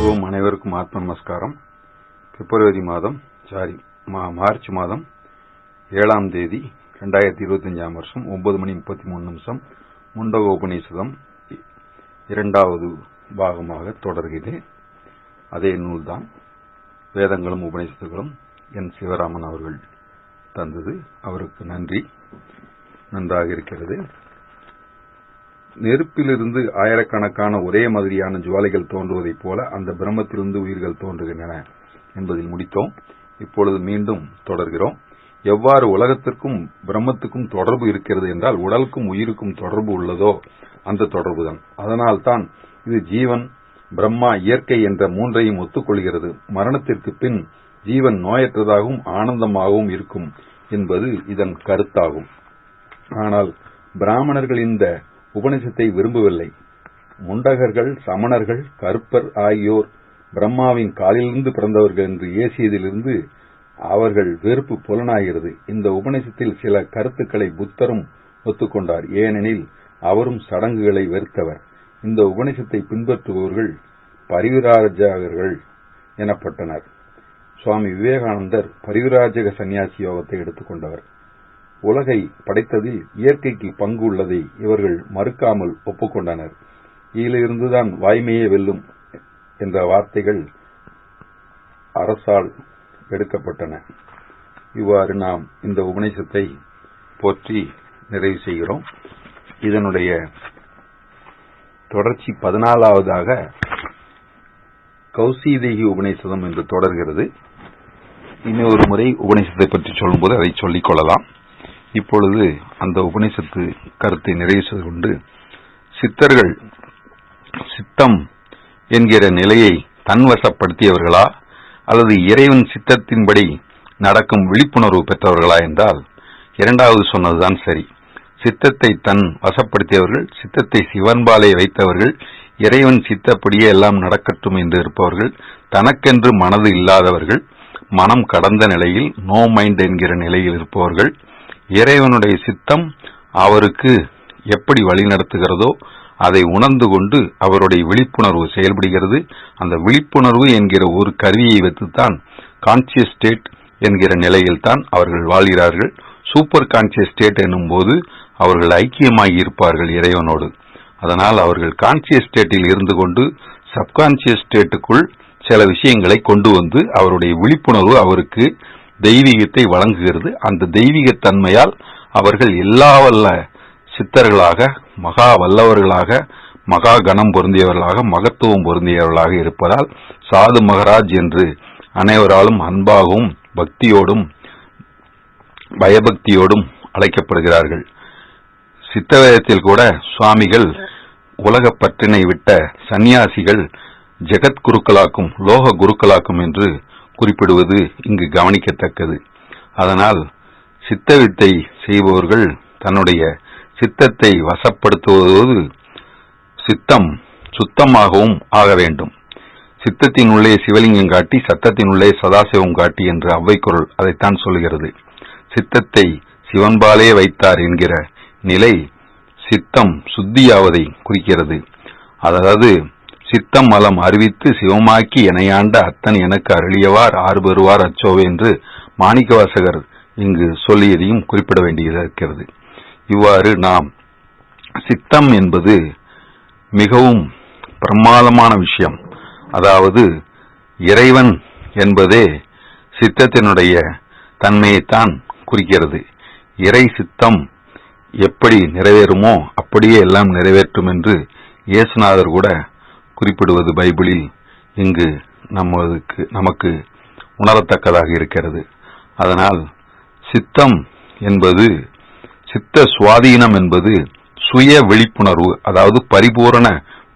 ஓம் அனைவருக்கும் ஆத்ம நமஸ்காரம் பிப்ரவரி மாதம் சாரி மார்ச் மாதம் ஏழாம் தேதி ரெண்டாயிரத்தி இருபத்தஞ்சாம் வருஷம் ஒன்பது மணி முப்பத்தி மூணு நிமிஷம் முண்டக உபநிஷதம் இரண்டாவது பாகமாக தொடர்கிறது அதே நூல்தான் வேதங்களும் உபநிஷத்துகளும் என் சிவராமன் அவர்கள் தந்தது. அவருக்கு நன்றி. நன்றாக இருக்கிறது. நெருப்பிலிருந்து ஆயிரக்கணக்கான ஒரே மாதிரியான ஜுவாலைகள் தோன்றுவதைப் போல அந்த பிரம்மத்திலிருந்து உயிர்கள் தோன்றுகின்றன என்பதில் முடித்தோம். இப்பொழுது மீண்டும் தொடர்கிறோம். எவ்வாறு உலகத்திற்கும் பிரம்மத்துக்கும் தொடர்பு இருக்கிறது என்றால் உடலுக்கும் உயிருக்கும் தொடர்பு உள்ளதோ அந்த தொடர்புதான். அதனால்தான் இது ஜீவன் பிரம்மா இயற்கை என்ற மூன்றையும் ஒத்துக்கொள்கிறது. மரணத்திற்கு பின் ஜீவன் நோயற்றதாகவும் ஆனந்தமாகவும் இருக்கும். என்பது இதன் கருத்தாகும். ஆனால் பிராமணர்கள் இந்த உபனிஷத்தை விரும்பவில்லை. முண்டகர்கள் சமணர்கள் கருப்பர் ஆகியோர் பிரம்மாவின் காலிலிருந்து பிறந்தவர்கள் என்று ஏசியதிலிருந்து அவர்கள் வெறுப்பு புலனாகிறது. இந்த உபநிஷத்தில் சில கருத்துக்களை புத்தரும் ஒத்துக்கொண்டார். ஏனெனில் அவரும் சடங்குகளை வெறுத்தவர். இந்த உபநிஷத்தை பின்பற்றுபவர்கள் பரிவிராஜகர்கள் எனப்பட்டனர். சுவாமி விவேகானந்தர் பரிவிராஜக சன்னியாசி யோகத்தை எடுத்துக்கொண்டவர். உலகை படைத்ததில் இயற்கைக்கு பங்கு உள்ளதை இவர்கள் மறுக்காமல் ஒப்புக்கொண்டனர். இதிலிருந்துதான் வாய்மையே வெல்லும் என்ற வார்த்தைகள் அரசால் எடுக்கப்பட்டன. இவ்வாறு நாம் இந்த உபநிஷத்தை போற்றி நிறைவு செய்கிறோம். இதனுடைய தொடர்ச்சி பதினாலாவதாக கௌசீதேகி உபநிஷதம் என்று தொடர்கிறது. இனி ஒரு முறை உபநிஷத்தை பற்றி சொல்லும்போது அதை சொல்லிக் கொள்ளலாம். இப்பொழுது அந்த உபனிஷத்து கருத்தை நிறைவு செய்து கொண்டு சித்தர்கள் சித்தம் என்கிற நிலையை தன்வசப்படுத்தியவர்களா அல்லது இறைவன் சித்தத்தின்படி நடக்கும் விழிப்புணர்வு பெற்றவர்களா என்றால் இரண்டாவது சொன்னதுதான் சரி. சித்தத்தை தன் வசப்படுத்தியவர்கள் சித்தத்தை சிவன்பாலே வைத்தவர்கள் இறைவன் சித்தப்படியே எல்லாம் நடக்கட்டும் என்று இருப்பவர்கள் தனக்கென்று மனது இல்லாதவர்கள் மனம் கடந்த நிலையில் நோ மைண்ட் என்கிற நிலையில் இருப்பவர்கள் இறைவனுடைய சித்தம் அவருக்கு எப்படி வழிநடத்துகிறதோ அதை உணர்ந்து கொண்டு அவருடைய விழிப்புணர்வு செயல்படுகிறது. அந்த விழிப்புணர்வு என்கிற ஒரு கருவியை வைத்துத்தான் கான்சியஸ் ஸ்டேட் என்கிற நிலையில்தான் அவர்கள் வாழ்கிறார்கள். சூப்பர் கான்சியஸ் ஸ்டேட் என்னும் போது அவர்கள் ஐக்கியமாகி இருப்பார்கள் இறைவனோடு. அதனால் அவர்கள் கான்சியஸ் ஸ்டேட்டில் இருந்து கொண்டு சப்கான்சியஸ் ஸ்டேட்டுக்குள் சில விஷயங்களை கொண்டு வந்து அவருடைய விழிப்புணர்வு அவருக்கு தெய்வீகத்தை வழங்குகிறது. அந்த தெய்வீக தன்மையால் அவர்கள் எல்லா வல்ல சித்தர்களாக மகா வல்லவர்களாக மகா கணம் பொருந்தியவர்களாக மகத்துவம் பொருந்தியவர்களாக இருப்பதால் சாது மகராஜ் என்று அனைவராலும் அன்பாகவும் பக்தியோடும் பயபக்தியோடும் அழைக்கப்படுகிறார்கள். சித்தவேதத்தில் கூட சுவாமிகள் உலகப்பற்றினை விட்ட சந்நியாசிகள் ஜெகத் குருக்களாக்கும் லோக குருக்களாக்கும் என்று குறிப்பிடுவது இங்கு கவனிக்கத்தக்கது. அதனால் சித்தவித்தை செய்பவர்கள் தன்னுடைய சித்தத்தை வசப்படுத்துவதோடு சித்தம் சுத்தமாகவும் ஆக வேண்டும். சித்தத்தின் உள்ளே சிவலிங்கம் காட்டி சத்தத்தின் உள்ளே சதாசிவம் காட்டி என்று அவ்வைக்குரல் அதைத்தான் சொல்கிறது சித்தத்தை சிவன்பாலே வைத்தார் என்கிற நிலை சித்தம் சுத்தியாவதை குறிக்கிறது. அதாவது சித்தம் மலம் அறிவித்து சிவமாக்கி இணையாண்ட அத்தன் எனக்கு அருளியவார் ஆறு பெறுவார் அச்சோவே என்று மாணிக்கவாசகர் இங்கு சொல்லியதையும் குறிப்பிட வேண்டியதாக இருக்கிறது. இவ்வாறு நாம் சித்தம் என்பது மிகவும் பிரமாதமான விஷயம். அதாவது இறைவன் என்பதே சித்தத்தினுடைய தன்மையைத்தான் குறிக்கிறது. இறை சித்தம் எப்படி நிறைவேறுமோ அப்படியே எல்லாம் நிறைவேற்றும் என்று இயேசுநாதர் கூட குறிப்பிடுவது பைபிளில் இங்கு நமக்கு நமக்கு உணரத்தக்கதாக இருக்கிறது. அதனால் சித்தம் என்பது சித்த சுவாதீனம் என்பது சுய விழிப்புணர்வு அதாவது பரிபூரண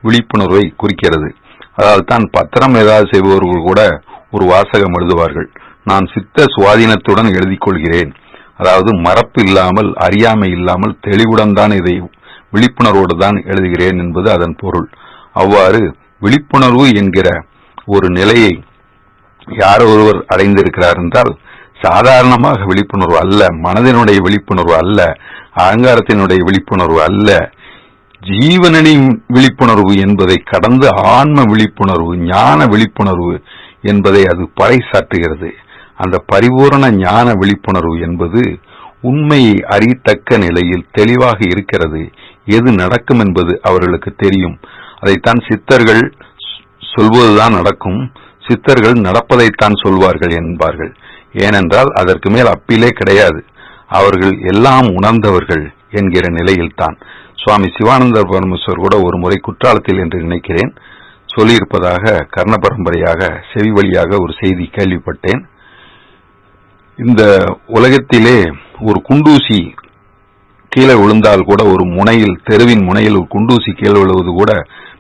விழிப்புணர்வை குறிக்கிறது. அதாவது தான் பத்திரம் ஏதாவது செய்பவர்கள் கூட ஒரு வாசகம் எழுதுவார்கள். நான் சித்த சுவாதீனத்துடன் எழுதி கொள்கிறேன். அதாவது மறப்பு இல்லாமல் அறியாமை இல்லாமல் தெளிவுடன் தான் இதை விழிப்புணர்வோடு தான் எழுதுகிறேன் என்பது அதன் பொருள். அவ்வாறு விழிப்புணர்வு என்கிற ஒரு நிலையை யார் ஒருவர் அடைந்திருக்கிறார் என்றால் சாதாரணமாக விழிப்புணர்வு அல்ல மனதினுடைய விழிப்புணர்வு அல்ல அகங்காரத்தினுடைய விழிப்புணர்வு அல்ல. ஜீவனின் விழிப்புணர்வு என்பதை கடந்து ஆன்ம விழிப்புணர்வு ஞான விழிப்புணர்வு என்பதை அது பறைசாற்றுகிறது. அந்த பரிபூரண ஞான விழிப்புணர்வு என்பது உண்மையை அறியத்தக்க நிலையில் தெளிவாக இருக்கிறது. எது நடக்கும் என்பது அவர்களுக்கு தெரியும். அதைத்தான் சித்தர்கள் சொல்வதுதான் நடக்கும். சித்தர்கள் நடப்பதைத்தான் சொல்வார்கள் என்பார்கள். ஏனென்றால் அதற்கு மேல் அப்பிலே கிடையாது. அவர்கள் எல்லாம் உணர்ந்தவர்கள் என்கிற நிலையில்தான். சுவாமி சிவானந்த பரமேஸ்வர் கூட ஒரு முறை குற்றாலத்தில் என்று நினைக்கிறேன். சொல்லியிருப்பதாக கர்ண பரம்பரையாக செவி வழியாக ஒரு செய்தி கேள்விப்பட்டேன். இந்த உலகத்திலே ஒரு குண்டூசி கீழே விழுந்தால் கூட ஒரு முனையில் தெருவின் முனையில் ஒரு குண்டூசி கீழே விழுவது கூட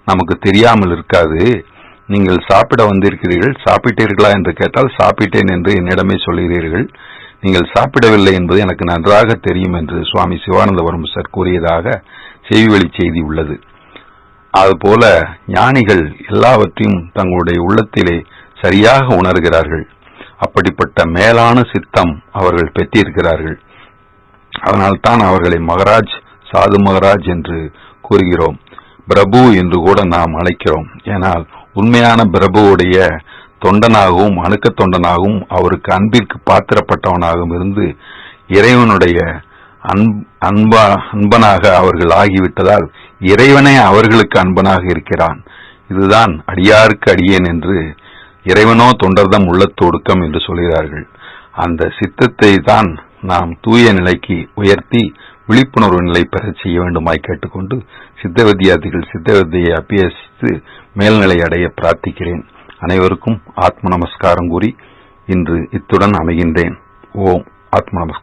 நமக்கு தெரியாமல் இருக்காது. நீங்கள் சாப்பிட வந்திருக்கிறீர்கள். சாப்பிட்டீர்களா என்று கேட்டால் சாப்பிட்டேன் என்று என்னிடமே சொல்கிறீர்கள். நீங்கள் சாப்பிடவில்லை என்பது எனக்கு நன்றாக தெரியும் என்று சுவாமி சிவானந்த பரமசர் கூறியதாக செய்திவழி செய்தி உள்ளது. அதுபோல ஞானிகள் எல்லாவற்றையும் தங்களுடைய உள்ளத்திலே சரியாக உணர்கிறார்கள். அப்படிப்பட்ட மேலான சித்தம் அவர்கள் பெற்றிருக்கிறார்கள். அதனால்தான் அவர்களை மகராஜ் சாது மகராஜ் என்று கூறுகிறோம். பிரபு என்று கூட நாம் அழைக்கிறோம். ஏனால் உண்மையான பிரபுவுடைய தொண்டனாகவும் அணுக்க தொண்டனாகவும் அவருக்கு அன்பிற்கு பாத்திரப்பட்டவனாகவும் இருந்து இறைவனுடைய அன்பா அன்பனாக அவர்கள் ஆகிவிட்டதால் இறைவனே அவர்களுக்கு அன்பனாக இருக்கிறான். இதுதான் அடியாருக்கு அடியேன் என்று இறைவனோ தொண்டர்தம் உள்ளத்தொடுக்கம் என்று சொல்கிறார்கள். அந்த சித்தத்தை தான் நாம் தூய நிலைக்கு உயர்த்தி விழிப்புணர்வு நிலை பெறச் செய்ய வேண்டுமாய் கேட்டுக்கொண்டு சித்த வித்தியார்த்திகள் சித்த வித்தியை அபியசித்து மேல்நிலை அடைய பிரார்த்திக்கிறேன். அனைவருக்கும் ஆத்ம நமஸ்காரம் கூறி இன்று இத்துடன் அமைகின்றேன். ஓம் ஆத்ம நமஸ்காரம்.